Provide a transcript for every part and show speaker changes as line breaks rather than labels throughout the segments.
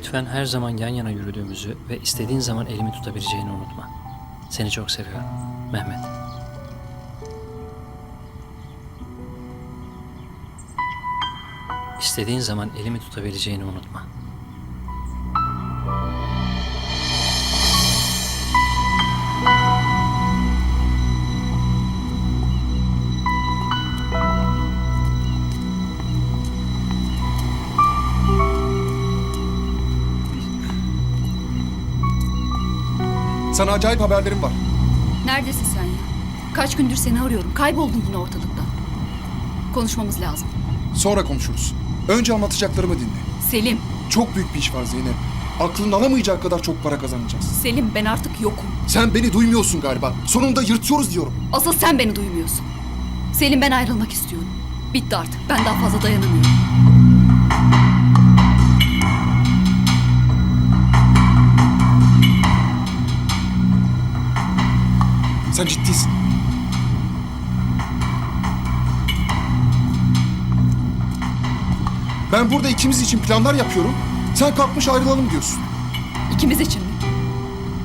Lütfen her zaman yan yana yürüdüğümüzü ve istediğin zaman elimi tutabileceğini unutma. Seni çok seviyorum. Mehmet. İstediğin zaman elimi tutabileceğini unutma.
Sana acayip haberlerim var.
Neredesin sen ya? Kaç gündür seni arıyorum. Kayboldun yine ortalıkta. Konuşmamız lazım.
Sonra konuşuruz. Önce anlatacaklarımı dinle.
Selim,
Çok büyük bir iş var Zeynep. Aklın alamayacağı kadar çok para kazanacağız.
Selim ben artık yokum.
Sen beni duymuyorsun galiba. Sonunda yırtıyoruz diyorum.
Asıl sen beni duymuyorsun. Selim ben ayrılmak istiyorum. Bitti artık. Ben daha fazla dayanamıyorum.
Sen ciddisin. Ben burada ikimiz için planlar yapıyorum. Sen kalkmış ayrılalım diyorsun.
İkimiz için mi?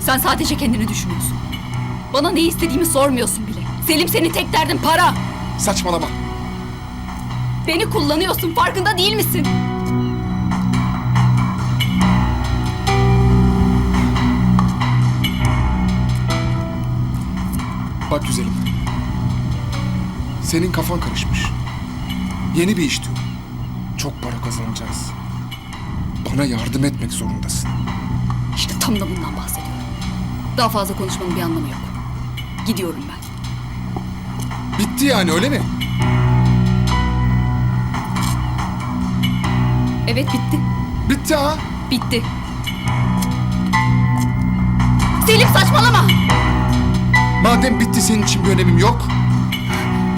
Sen sadece kendini düşünüyorsun. Bana ne istediğimi sormuyorsun bile. Selim senin tek derdin para.
Saçmalama.
Beni kullanıyorsun. Farkında değil misin?
Bak güzelim. Senin kafan karışmış. Yeni bir iş diyor. Çok para kazanacağız. Bana yardım etmek zorundasın.
İşte tam da bundan bahsediyorum. Daha fazla konuşmanın bir anlamı yok. Gidiyorum ben.
Bitti yani öyle mi?
Evet bitti.
Bitti ha.
Bitti. Selim saçmalama.
Madem bitti senin için bir önemim yok.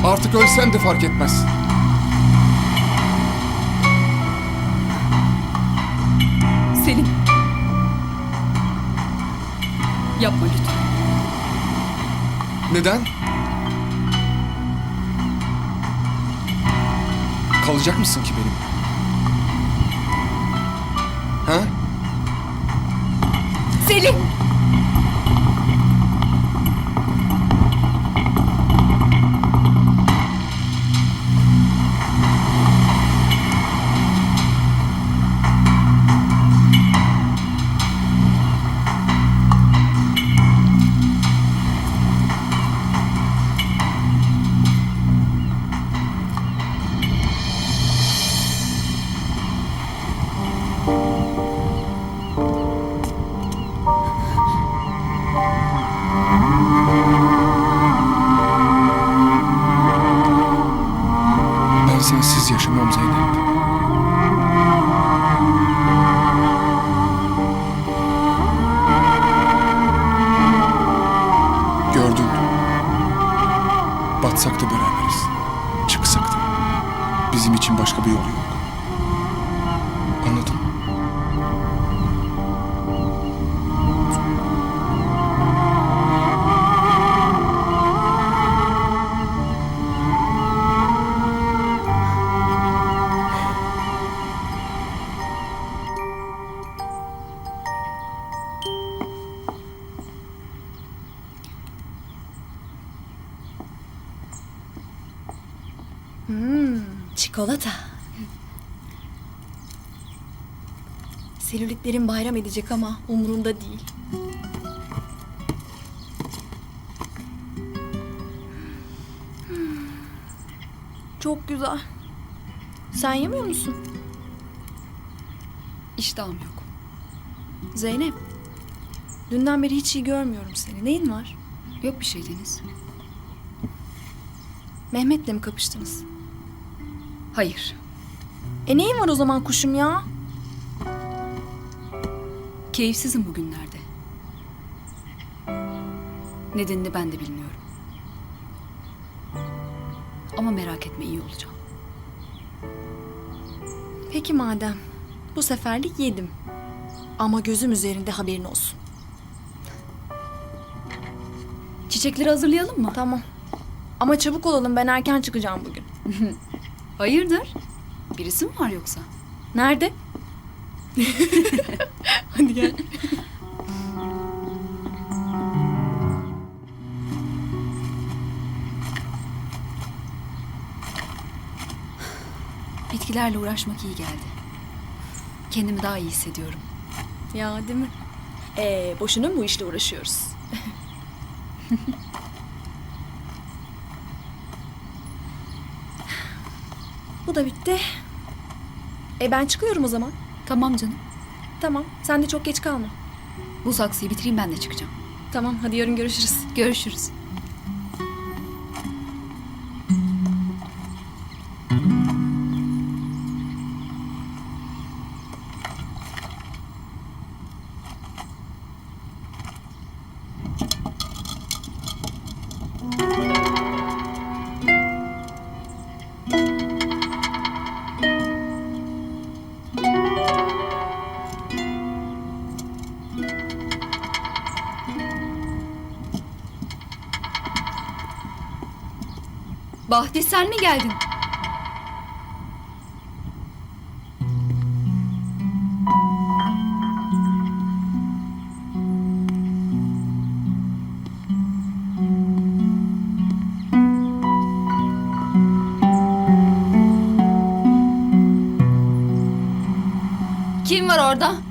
Artık ölsem de fark etmez.
Selim. Yapma lütfen.
Neden? Kalacak mısın ki benim? Ha?
Selim.
Batsak da beraberiz. Çıksak da. Bizim için başka bir yol yok.
Çikolata. Selülitlerin bayram edecek ama umurumda değil. Çok güzel. Sen yemiyor musun?
İştahım yok.
Zeynep. Dünden beri hiç iyi görmüyorum seni. Neyin var?
Yok bir şey Deniz.
Mehmet'le mi kapıştınız?
Hayır.
E neyin var o zaman kuşum ya?
Keyifsizim bugünlerde. Nedenini ben de bilmiyorum. Ama merak etme iyi olacağım.
Peki madem. Bu seferlik yedim. Ama gözüm üzerinde haberin olsun.
Çiçekleri hazırlayalım mı?
Tamam. Ama çabuk olalım ben erken çıkacağım bugün.
Hayırdır? Birisi mi var yoksa?
Nerede?
Hadi gel. Bitkilerle uğraşmak iyi geldi. Kendimi daha iyi hissediyorum.
Ya değil mi? Ee, boşuna mı bu işle uğraşıyoruz? bu da bitti. E ben çıkıyorum o zaman.
Tamam canım.
Tamam. Sen de çok geç kalma.
Bu saksıyı bitireyim ben de çıkacağım.
Tamam hadi yarın görüşürüz.
Görüşürüz. Bahti sen mi geldin? Kim var orada?